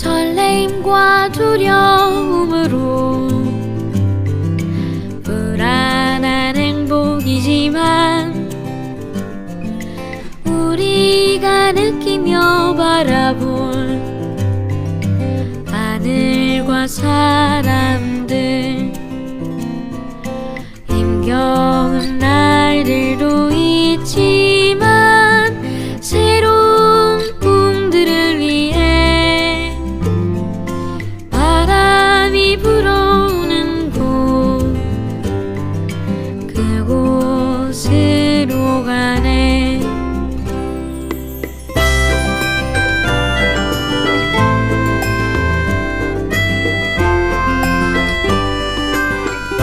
설레임과 두려움으로 불안한 행복이지만 우리가 느끼며 바라볼 하늘과 사람